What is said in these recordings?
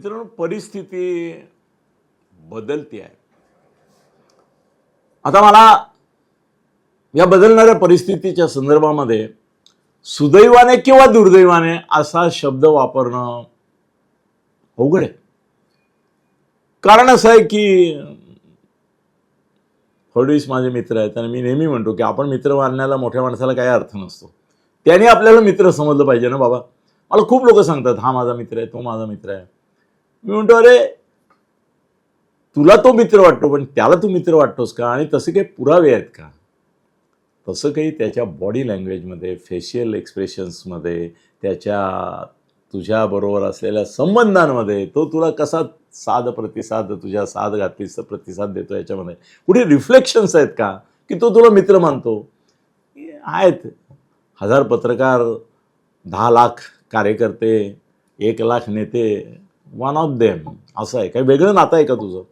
मित्रांनो परिस्थिती बदलती आहे. आता मला या बदलणाऱ्या परिस्थितीच्या संदर्भामध्ये सुदैवाने किंवा दुर्दैवाने असा शब्द वापरणं अवघड आहे. कारण असं आहे की फडणवीस माझे मित्र आहेत आणि मी नेहमी म्हणतो की आपण मित्र मानण्याला मोठ्या माणसाला काही अर्थ नसतो. त्याने आपल्याला मित्र समजलं पाहिजे ना बाबा? मला खूप लोक सांगतात हा माझा मित्र आहे तो माझा मित्र आहे. मी म्हणतो अरे तुला तो मित्र वाटतो पण त्याला तू मित्र वाटतोस का? आणि तसे काही पुरावे आहेत का? तसं काही त्याच्या बॉडी लँग्वेजमध्ये फेशियल एक्सप्रेशन्समध्ये त्याच्या तुझ्याबरोबर असलेल्या संबंधांमध्ये तो तुला कसा साध प्रतिसाद तुझ्या साध घातलीचा प्रतिसाद देतो याच्यामध्ये. कुठे रिफ्लेक्शन्स आहेत का? की तो तुला मित्र मानतो? आहेत. हजार पत्रकार दहा लाख कार्यकर्ते एक लाख नेते वन ऑफ देम असं आहे. काही वेगळं नातं आहे का तुझं?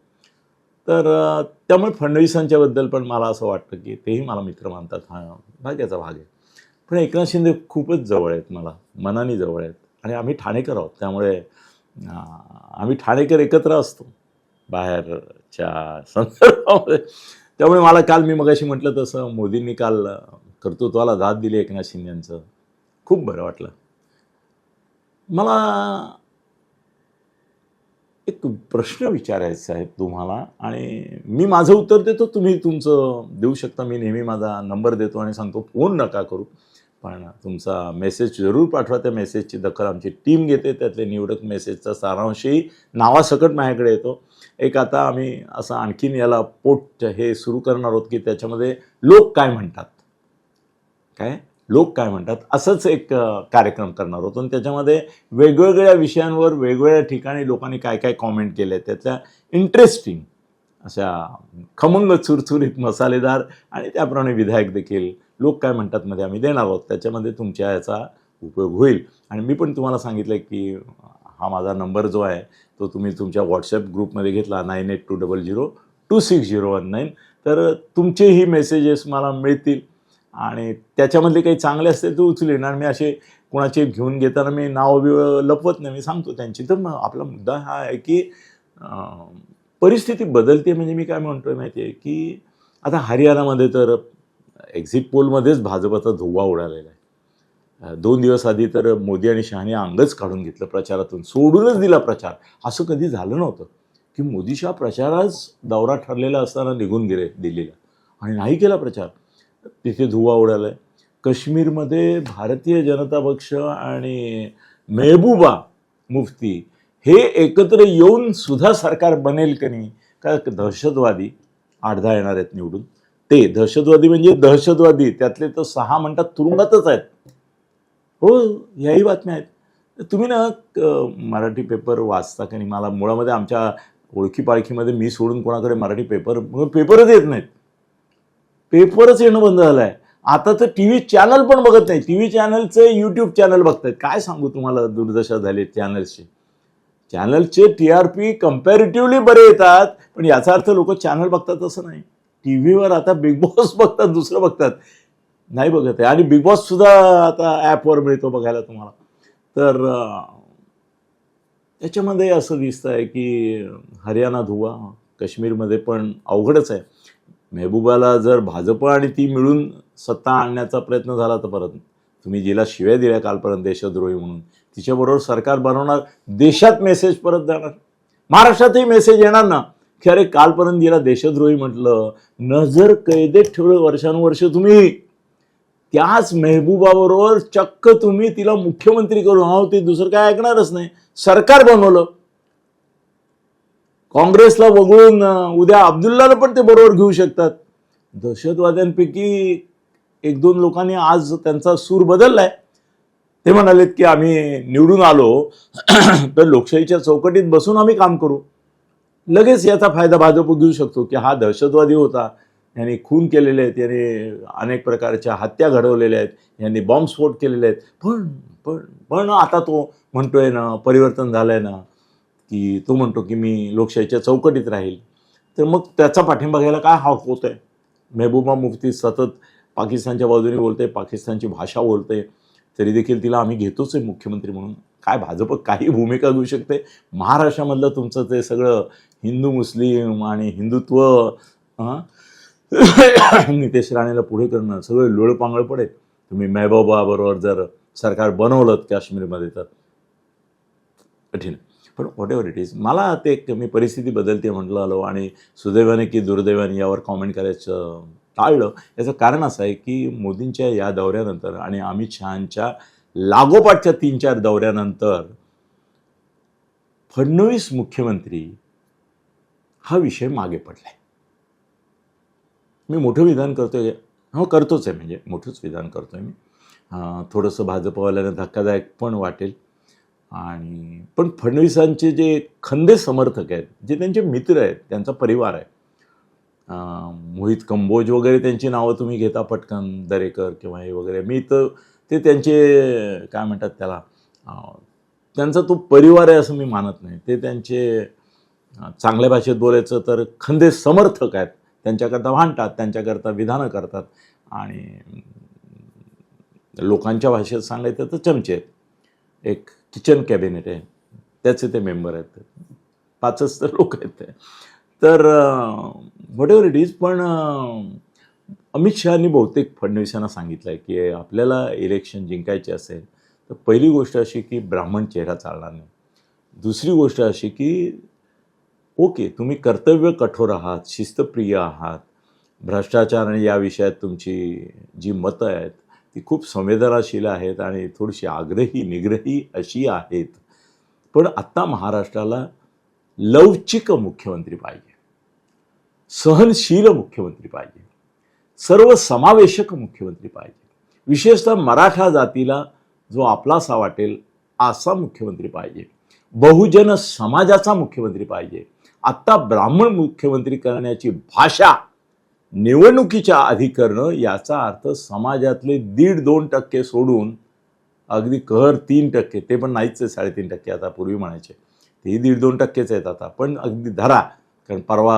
तर त्यामुळे फडणवीसांच्याबद्दल पण मला असं वाटतं की तेही मला मित्र मानतात. हा भाग्याचा भाग आहे. पण एकनाथ शिंदे खूपच जवळ आहेत मला. मनाने जवळ आहेत. आणि आम्ही ठाणेकर आहोत. त्यामुळे आम्ही ठाणेकर एकत्र असतो. बाहेरच्या संदर्भामध्ये. त्यामुळे मला काल मी मगाशी म्हटलं तसं मोदींनी काल कर्तृत्वाला दाद दिली एकनाथ शिंदेंचं. खूप बरं वाटलं. मला एक प्रश्न विचारायचा आहे तुम्हाला आणि मी माझं उत्तर देतो तुम्ही तुमचं देऊ शकता. मी नेहमी माझा नंबर देतो आणि सांगतो फोन नका करू. पण तुमचा मेसेज जरूर पाठवा. त्या मेसेजची दखल आमची टीम घेते. त्यातले निवडक मेसेजचा सारांशही नावासकट माझ्याकडे येतो. एक आता आम्ही असं आणखीन याला पोट हे सुरू करणार आहोत की त्याच्यामध्ये लोक काय म्हणतात? काय? लोक काय म्हणतात असंच एक कार्यक्रम करणार होतो. आणि त्याच्यामध्ये वेगवेगळ्या विषयांवर वेगवेगळ्या ठिकाणी लोकांनी काय काय कॉमेंट केले त्यातल्या इंटरेस्टिंग अशा खमंग चुरचुरीत मसालेदार आणि त्याप्रमाणे विधायक देखील लोक काय म्हणतात मध्ये आम्ही देणार आहोत. त्याच्यामध्ये तुमच्या याचा उपयोग होईल. आणि मी पण तुम्हाला सांगितलं की हा माझा नंबर जो आहे तो तुम्ही तुमच्या व्हॉट्सअप ग्रुपमध्ये घेतला nine eight two double zero two six zero one nine. तर तुमचेही मेसेजेस मला मिळतील. आणि त्याच्यामधले काही चांगले असते ते उचलेन आणि मी असे कोणाचे घेऊन घेताना मी नाव बिव लपवत नाही. मी सांगतो त्यांची. तर मग आपला मुद्दा हा आहे की परिस्थिती बदलते म्हणजे मी काय म्हणतोय माहिती आहे की आता हरियाणामध्ये तर एक्झिट पोलमध्येच भाजपचा धुव्वा उडालेला आहे. दोन दिवस आधी तर मोदी आणि शहाने अंगच काढून घेतलं प्रचारातून. सोडूनच दिला प्रचार. असं कधी झालं नव्हतं की मोदी शहा प्रचाराच दौरा ठरलेला असताना निघून गेले दिल्लीला. आणि नाही केला प्रचार. तिथे धुवा उडाला आहे काश्मीरमध्ये भारतीय जनता पक्ष आणि मेहबूबा मुफ्ती हे एकत्र येऊन सुद्धा सरकार बनेल का नाही? का दहशतवादी आठ येणार आहेत निवडून? ते दहशतवादी म्हणजे दहशतवादी त्यातले तर सहा म्हणतात तुरुंगातच आहेत. हो याही बातम्या आहेत. तुम्ही ना मराठी पेपर वाचता का नाही? मला मुळामध्ये आमच्या ओळखी पाळखीमध्ये मी सोडून कोणाकडे मराठी पेपर पेपरच येत नाहीत. पेपरच येणं बंद झालं आहे आता तर टी व्ही चॅनल पण बघत नाही. टी व्ही चॅनलचे यूट्यूब चॅनल बघतायत. काय सांगू तुम्हाला दुर्दशा झाली चॅनल्सची चॅनलचे? टी आर पी कम्पॅरेटिव्हली बरे येतात पण याचा अर्थ लोक चॅनल बघतात असं नाही. टी व्हीवर आता बिग बॉस बघतात दुसरं बघतात. नाही बघत आहे. आणि बिग बॉस सुद्धा आता ॲपवर मिळतो बघायला तुम्हाला. तर त्याच्यामध्ये असं दिसतं आहे की हरियाणा धुवा काश्मीरमध्ये पण अवघडच आहे. मेहबूबाला जर भाजप आणि ती मिळून सत्ता आणण्याचा प्रयत्न झाला तर परत तुम्ही जिला शिव्या दिल्या कालपर्यंत देशद्रोही म्हणून तिच्याबरोबर सरकार बनवणार देशात मेसेज परत जाणार. महाराष्ट्रातही मेसेज येणार ना? की अरे कालपर्यंत जिला देशद्रोही म्हटलं नजर कैदेत ठेवलं वर्षानुवर्ष तुम्ही. त्याच मेहबूबाबरोबर चक्क तुम्ही तिला मुख्यमंत्री करून अहो ते दुसरं काय ऐकणारच नाही. सरकार बनवलं. काँग्रेसला वगळून उद्या अब्दुल्लाला पण ते बरोबर घेऊ शकतात. दहशतवाद्यांपैकी एक दोन लोकांनी आज त्यांचा सूर बदललाय. ते म्हणालेत की आम्ही निवडून आलो तर लोकशाहीच्या चौकटीत बसून आम्ही काम करू. लगेच याचा फायदा भाजप घेऊ शकतो की हा दहशतवादी होता. यांनी खून केलेले आहेत याने अनेक प्रकारच्या हत्या घडवलेल्या आहेत यांनी बॉम्बस्फोट केलेले आहेत. पण पण पण आता तो म्हणतोय ना परिवर्तन झालंय ना. की तो म्हणतो की मी लोकशाहीच्या चौकटीत राहील. तर मग त्याचा पाठिंबा घ्यायला काय हक होत आहे मेहबूबा मुफ्ती सतत पाकिस्तानच्या बाजूने बोलते पाकिस्तानची भाषा बोलते तरी देखील तिला आम्ही घेतोच आहे मुख्यमंत्री म्हणून. काय भाजप काही भूमिका घेऊ शकते? महाराष्ट्रामधलं तुमचं ते सगळं हिंदू मुस्लिम आणि हिंदुत्व नितेश राणेला पुढे करणं सगळं लोळपांगळ पडेल. तुम्ही मेहबूबाबरोबर जर सरकार बनवलं काश्मीरमध्ये तर. कठीण. पण व्हॉट एव्हर इट इज मला ते एक मी परिस्थिती बदलते म्हटलं आलो आणि सुदैवाने की दुर्दैवाने यावर कॉमेंट करायचं टाळलं. याचं कारण असं आहे की मोदींच्या या दौऱ्यानंतर आणि अमित शहांच्या लागोपाठच्या तीन चार दौऱ्यानंतर फडणवीस मुख्यमंत्री हा विषय मागे पडला आहे मी मोठं विधान करतोय. हो करतोच आहे. म्हणजे मोठंच विधान करतोय मी. थोडंसं भाजपवाल्यानं धक्कादायक पण वाटेल. आणि पण फडणवीसांचे जे खंदे समर्थक आहेत जे त्यांचे मित्र आहेत त्यांचा परिवार आहे मोहित कंबोज वगैरे त्यांची नावं तुम्ही घेता पटकन दरेकर किंवा हे वगैरे. मी तर ते त्यांचे काय म्हणतात त्याला त्यांचा तो परिवार आहे असं मी मानत नाही. ते त्यांचे चांगल्या भाषेत बोलायचं तर खंदे समर्थक आहेत. त्यांच्याकरता भांडतात त्यांच्याकरता विधानं करतात आणि लोकांच्या भाषेत सांगायचं तर चमचे आहेत. एक किचन कॅबिनेट आहे. त्याचे ते मेंबर आहेत. पाचच तर लोक आहेत ते. तर व्हॉट एव्हर इट इज पण अमित शहानी बहुतेक फडणवीसांना सांगितलं आहे की आपल्याला इलेक्शन जिंकायचे असेल तर पहिली गोष्ट अशी की ब्राह्मण चेहरा चालणार नाही. दुसरी गोष्ट अशी की ओके तुम्ही कर्तव्य कठोर आहात शिस्तप्रिय आहात. भ्रष्टाचार आणि या विषयात तुमची जी मतं आहेत ती खूप संवेदनाशील आहेत आणि थोडीशी आग्रही निग्रही अशी आहेत. पण आत्ता महाराष्ट्राला लवचिक मुख्यमंत्री पाहिजे. सहनशील मुख्यमंत्री पाहिजे. सर्व समावेशक मुख्यमंत्री पाहिजे. विशेषतः मराठा जातीला जो आपलासा वाटेल असा मुख्यमंत्री पाहिजे. बहुजन समाजाचा मुख्यमंत्री पाहिजे. आत्ता ब्राह्मण मुख्यमंत्री करण्याची भाषा निवडणुकीच्या आधी करणं याचा अर्थ समाजातले दीड दोन टक्के सोडून अगदी कहर तीन टक्के ते पण नाहीच आहे साडेतीन टक्के आता पूर्वी म्हणायचे. तेही दीड दोन टक्केच आहेत आता. पण अगदी धरा कारण परवा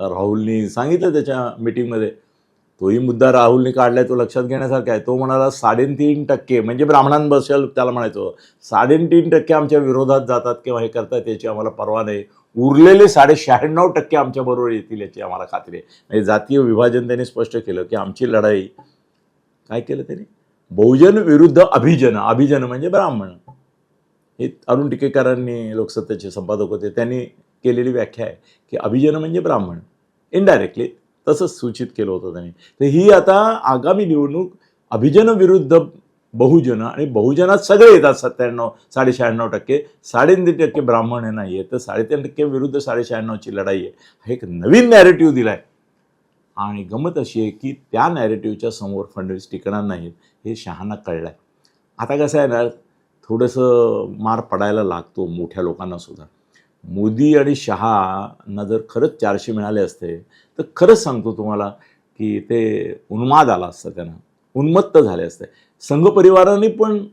राहुलनी सांगितलं त्याच्या मिटिंगमध्ये तोही मुद्दा राहुलने काढलाय तो लक्षात घेण्यासारखा आहे. तो म्हणाला साडेतीन टक्के म्हणजे ब्राह्मणांबद्दल त्याला म्हणायचो. साडेतीन टक्के आमच्या विरोधात जातात किंवा हे करतात याची आम्हाला परवा नाही. उरलेले साडे शहाण्णव टक्के आमच्या बरोबर येतील याची आम्हाला खात्री आहे. म्हणजे जातीय विभाजन त्यांनी स्पष्ट केलं की आमची लढाई काय केलं त्यांनी? बहुजन विरुद्ध अभिजन अभिजन म्हणजे ब्राह्मण. हे अरुण टिकेकरांनी लोकसत्तेचे संपादक होते त्यांनी केलेली व्याख्या आहे की अभिजन म्हणजे ब्राह्मण. इनडायरेक्टली तसंच सूचित केलं होतं त्यांनी. तर ही आता आगामी निवडणूक अभिजन विरुद्ध बहुजन आणि बहुजनात सगळे येतात सत्त्याण्णव साडे शहाण्णव टक्के. साडेतीन टक्के ब्राह्मण हे नाही आहे तर साडेतीन टक्के विरुद्ध साडे शहाण्णवची लढाई आहे. हा एक नवीन नॅरेटिव्ह दिला आहे आणि गमत अशी आहे की त्या नॅरेटिव्हच्या समोर फडणवीस टिकणार नाहीत हे शहांना कळलं आहे आता कसं आहे ना थोडंसं मार पडायला लागतो मोठ्या लोकांना सुद्धा. मोदी आणि शहाना जर खरंच चारशे मिळाले असते तर खरंच सांगतो तुम्हाला की ते उन्माद आला असता त्यांना. उन्मत्त झाले असते. संघ परिवाराने पण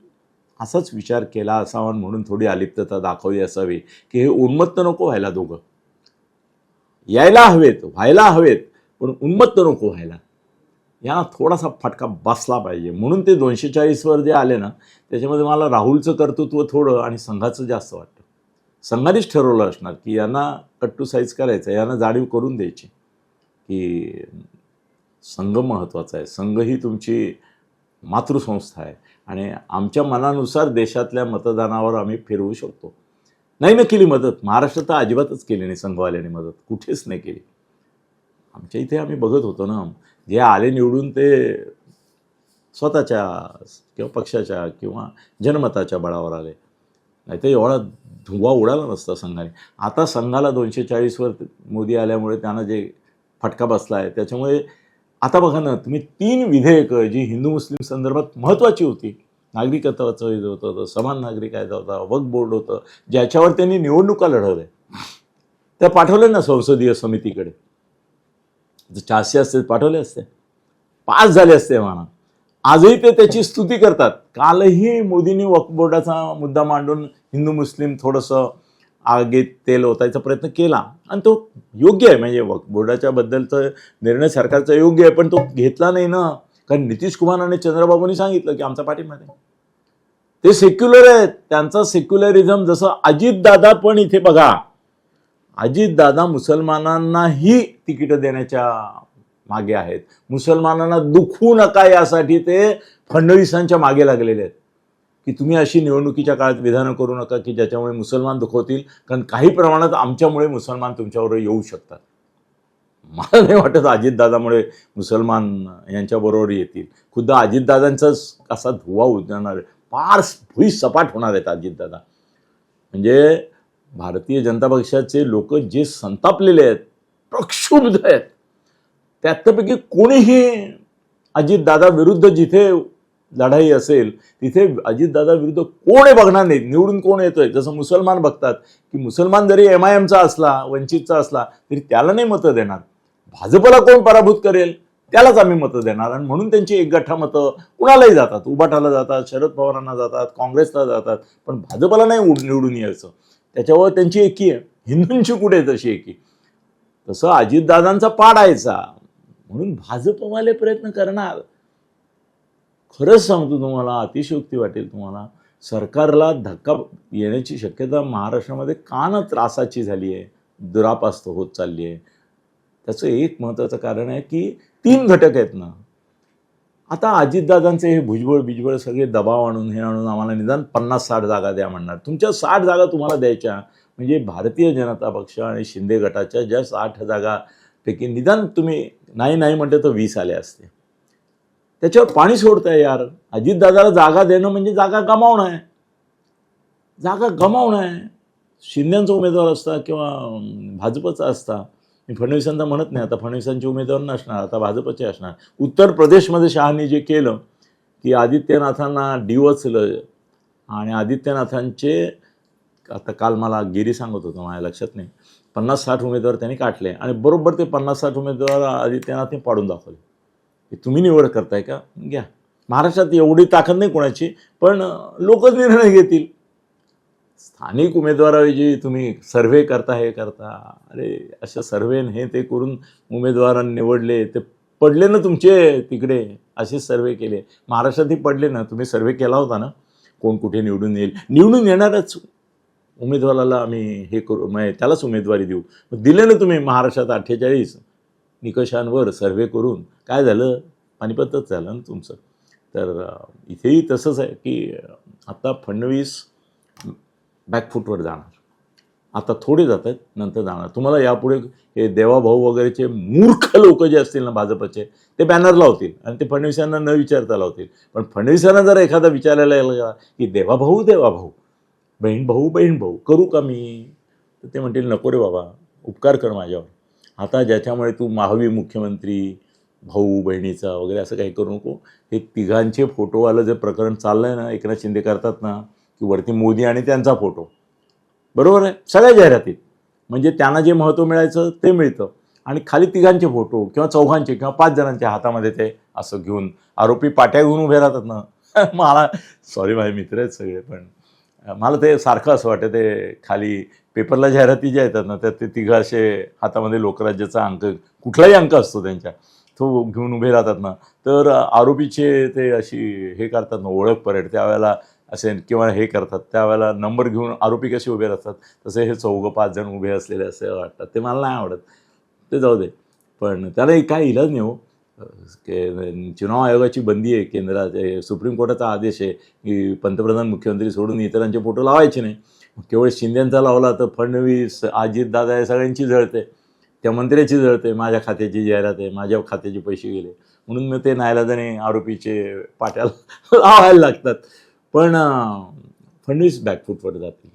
असाच विचार केला असावा म्हणून थोडी अलिप्तता दाखवली असावी की हे उन्मत्त नको व्हायला दोघं. यायला हवेत व्हायला हवेत पण उन्मत्त नको व्हायला. या थोडासा फटका बसला पाहिजे. म्हणून ते दोनशे चाळीसवर जे आले ना त्याच्यामध्ये मला राहुलचं कर्तृत्व थोडं आणि संघाचं जास्त वाटतं. संघानेच ठरवलं असणार की यांना कट्टू साईज करायचं यांना जाणीव करून द्यायची की संघ महत्त्वाचा आहे. संघ ही तुमची मातृसंस्था आहे आणि आमच्या मनानुसार देशातल्या मतदानावर आम्ही फिरवू शकतो. नाही ना केली मदत. महाराष्ट्रात तर अजिबातच केली नाही संघवाल्याने मदत. कुठेच नाही केली. आमच्या इथे आम्ही बघत होतो ना. जे आले निवडून ते स्वतःच्या किंवा पक्षाच्या किंवा जनमताच्या बळावर आले. नाही तर एवढा धुवा उडाला नसता संघाने. आता संघाला दोनशे चाळीसवर मोदी आल्यामुळे त्यांना जे फटका बसला आहे त्याच्यामुळे आता बघा ना तुम्ही तीन विधेयकं जी हिंदू मुस्लिम संदर्भात महत्त्वाची होती नागरिकत्वाचं हे होतं समान नागरिक कायदा होता वक्फ बोर्ड होतं ज्याच्यावर त्यांनी निवडणुका लढवल्या. त्या पाठवल्या ना संसदीय समितीकडे. जर चारशे असते पाठवले असते. पास झाले असते म्हणा. आजही ते त्याची स्तुती करतात. कालही मोदींनी वक्फ बोर्डाचा मुद्दा मांडून हिंदू मुस्लिम थोडंसं आगीत तेल ओतायचा प्रयत्न केला. आणि तो योग्य आहे. म्हणजे वक्फ बोर्डाच्या बद्दलचं निर्णय सरकारचा योग्य आहे पण तो घेतला नाही ना. कारण नितीश कुमार आणि चंद्रबाबूंनी सांगितलं की आमचा पाठिंबा नाही ते सेक्युलर आहेत. त्यांचा सेक्युलरिझम जसं अजितदादा पण इथे बघा. अजितदादा मुसलमानांनाही तिकीट देण्याच्या मागे आहेत. मुसलमानांना दुखू नका यासाठी ते फडणवीसांच्या मागे लागलेले आहेत. की तुम्ही अशी निवडणुकीच्या काळात विधानं करू नका की ज्याच्यामुळे मुसलमान दुखवतील? कारण काही प्रमाणात आमच्यामुळे मुसलमान तुमच्यावर येऊ शकतात. मला नाही वाटत अजितदादामुळे मुसलमान यांच्याबरोबर येतील. खुद्द अजितदादांचाच असा धुवा उजळणार आहे? फार भुई सपाट होणार आहेत अजितदादा. म्हणजे भारतीय जनता पक्षाचे लोक जे संतापलेले आहेत प्रक्षुब्ध आहेत त्यातपैकी कोणीही अजितदादा विरुद्ध जिथे लढाई असेल तिथे अजितदादा विरुद्ध कोण बघणार नाही? निवडून कोण येतोय? जसं मुसलमान बघतात की मुसलमान जरी एम आय एमचा असला वंचितचा असला तरी त्याला नाही मतं देणार. भाजपला कोण पराभूत करेल? त्यालाच आम्ही मतं देणार. आणि म्हणून त्यांची एक गठ्ठा मतं कुणालाही जातात. उबाटाला जातात शरद पवारांना जातात काँग्रेसला जातात. पण भाजपला नाही उड- निवडून यायचं. त्याच्यावर त्यांची एकी आहे. हिंदूंची कुठे आहे तशी एकी? तसं अजितदादांचा पाडायचा म्हणून भाजपवाले प्रयत्न करणार. खरंच सांगतो तुम्हाला अतिशयोक्ती वाटेल तुम्हाला सरकारला धक्का येण्याची शक्यता महाराष्ट्रामध्ये का त्रासाची झाली आहे दुरापास्त होत चालली आहे. त्याचं एक महत्त्वाचं कारण आहे की तीन घटक आहेत ना. आता अजितदादांचे हे भुजबळ बिजबळ सगळे दबाव आणून हे आणून आम्हाला निदान पन्नास साठ जागा द्या म्हणणार. तुमच्या साठ जागा तुम्हाला द्यायच्या. म्हणजे भारतीय जनता पक्ष आणि शिंदे गटाच्या ज्या साठ जागापैकी निदान तुम्ही नाही नाही म्हणते तर वीस आले असते. त्याच्यावर पाणी सोडतंय यार. अजितदादाला जागा देणं म्हणजे जागा गमावणं आहे. जागा गमावणं आहे. शिंद्यांचा उमेदवार असता किंवा भाजपचा असता. मी फडणवीसांचा म्हणत नाही आता फडणवीसांचे उमेदवार नसणार आता भाजपचे असणार. उत्तर प्रदेशमध्ये शहानी जे केलं की आदित्यनाथांना डिवचलं. आणि आदित्यनाथांचे आता काल मला गिरी सांगत होतं माझ्या लक्षात नाही. पन्नास साठ उमेदवार त्यांनी काटले आणि बरोबर ते पन्नास साठ उमेदवार आदित्यनाथने पाडून दाखवले. तुम्ही निवड करताय का? घ्या. महाराष्ट्रात एवढी ताकद नाही कोणाची पण लोकच निर्णय घेतील. स्थानिक उमेदवाराऐवजी तुम्ही सर्व्हे करता हे करता. अरे अशा सर्वेन हे ते करून उमेदवारांनी निवडले ते पडले ना तुमचे तिकडे असे सर्वे केले. महाराष्ट्रातही पडले ना तुम्ही सर्वे केला होता ना? कोण कुठे निवडून येईल? निवडून येणारच. उमेदवाराला आम्ही हे करू म्हणजे त्यालाच उमेदवारी देऊ. मग दिले ना तुम्ही महाराष्ट्रात अठ्ठेचाळीस? निकषांवर सर्वे करून काय झालं? पानिपतच झालं ना तुमचं. तर इथेही तसंच आहे की आता फडणवीस बॅकफूटवर जाणार. आता थोडे जात आहेत नंतर जाणार. तुम्हाला यापुढे हे देवाभाऊ वगैरेचे मूर्ख लोक जे असतील ना भाजपचे ते बॅनर लावतील आणि ते फडणवीसांना न विचारता लावतील. पण फडणवीसांना जर एखादा विचारायला गेला की देवाभाऊ देवाभाऊ बहीण भाऊ बहीण भाऊ करू का मी? तर ते म्हणतील नको रे बाबा उपकार कर माझ्यावर. आता ज्याच्यामुळे तू महावी मुख्यमंत्री भाऊ बहिणीचा वगैरे असं काही करू नको. हे तिघांचे फोटोवालं जे प्रकरण चाललं आहे ना एकनाथ शिंदे करतात ना की वरती मोदी आणि त्यांचा फोटो बरोबर आहे? सगळ्या जाहिरातीत म्हणजे त्यांना जे महत्त्व मिळायचं ते मिळतं. आणि खाली तिघांचे फोटो किंवा चौघांचे किंवा पाच जणांच्या हातामध्ये ते असं घेऊन आरोपी पाट्या घेऊन उभे राहतात ना. मला सॉरी माझे मित्र आहेत सगळे पण मला ते सारखं असं वाटतं ते खाली पेपरला जाहिराती ज्या येतात ना त्यात ते तिघं असे हातामध्ये लोकराज्याचा अंक कुठलाही अंक असतो त्यांच्या तो घेऊन उभे राहतात ना. तर आरोपीचे ते अशी हे करतात ना ओळख परेड. त्यावेळेला असे किंवा हे करतात त्यावेळेला नंबर घेऊन आरोपी कसे उभे राहतात तसे हे चौघं पाच जण उभे असलेले असे वाटतात. ते मला नाही आवडत. ते जाऊ दे. पण त्याला काय इलाज नाही हो. के चुनाव आयोगाची बंदी आहे केंद्रात हे सुप्रीम कोर्टाचा आदेश आहे की पंतप्रधान मुख्यमंत्री सोडून इतरांचे फोटो लावायचे नाही. केवळ शिंदेंचा लावला तर फडणवीस अजितदादा या सगळ्यांची जळते त्या मंत्र्याची जळते माझ्या खात्याची जाहिरात आहे. माझ्या खात्याचे पैसे गेले. म्हणून मग ते नायलाजाने आरोपीचे पाट्याला लावायला लागतात. पण फडणवीस बॅकफूटवर जातील.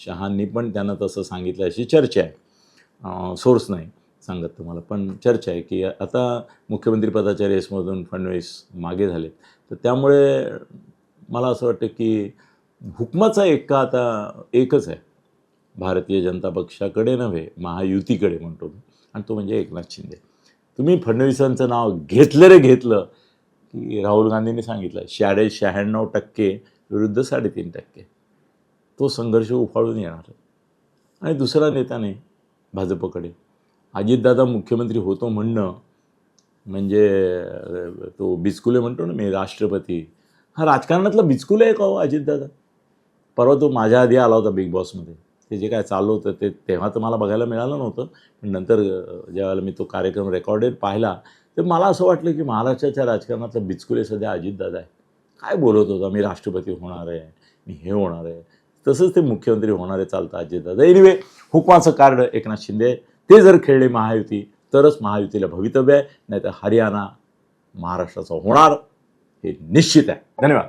शहांनी पण त्यांना तसं सांगितलं अशी चर्चा आहे. सोर्स नाही सांगत तुम्हाला. पण चर्चा आहे की आता मुख्यमंत्रीपदाच्या रेसमधून फडणवीस मागे झाले तर त्यामुळे मला असं वाटतं की हुकमाचा एक्का आता? एकच आहे. भारतीय जनता पक्षाकडे नव्हे महायुतीकडे म्हणतो मी. आणि तो म्हणजे एकनाथ शिंदे. तुम्ही फडणवीसांचं नाव घेतलं रे घेतलं. की राहुल गांधींनी सांगितलं शाळे शहाण्णव टक्के विरुद्ध साडेतीन टक्के. तो संघर्ष उफाळून येणार. आणि दुसरा नेता नाही भाजपकडे. अजितदादा मुख्यमंत्री होतो म्हणणं म्हणजे तो बिचकुले म्हणतो ना मी राष्ट्रपती. हा राजकारणातला बिचकुले आहे का हो अजितदादा? परवा तो माझ्या आधी आला होता बिग बॉसमध्ये ते जे काय चालू होतं ते तेव्हा तर मला बघायला मिळालं नव्हतं. पण नंतर ज्यावेळेला मी तो कार्यक्रम रेकॉर्डेड पाहिला तर मला असं वाटलं की महाराष्ट्राच्या राजकारणातलं बिचकुले सध्या अजितदादा आहे. काय बोलत होता? मी राष्ट्रपती होणार आहे. मी हे होणार आहे. तसंच ते मुख्यमंत्री होणार आहे चालतं अजितदादा. एनिवे हुकमाचं कार्ड एकनाथ शिंदे आहे. ते जर खेळले महायुती तरच महायुतीला भवितव्य आहे. नाहीतर हरियाणा महाराष्ट्राचा होणार हे निश्चित आहे. धन्यवाद.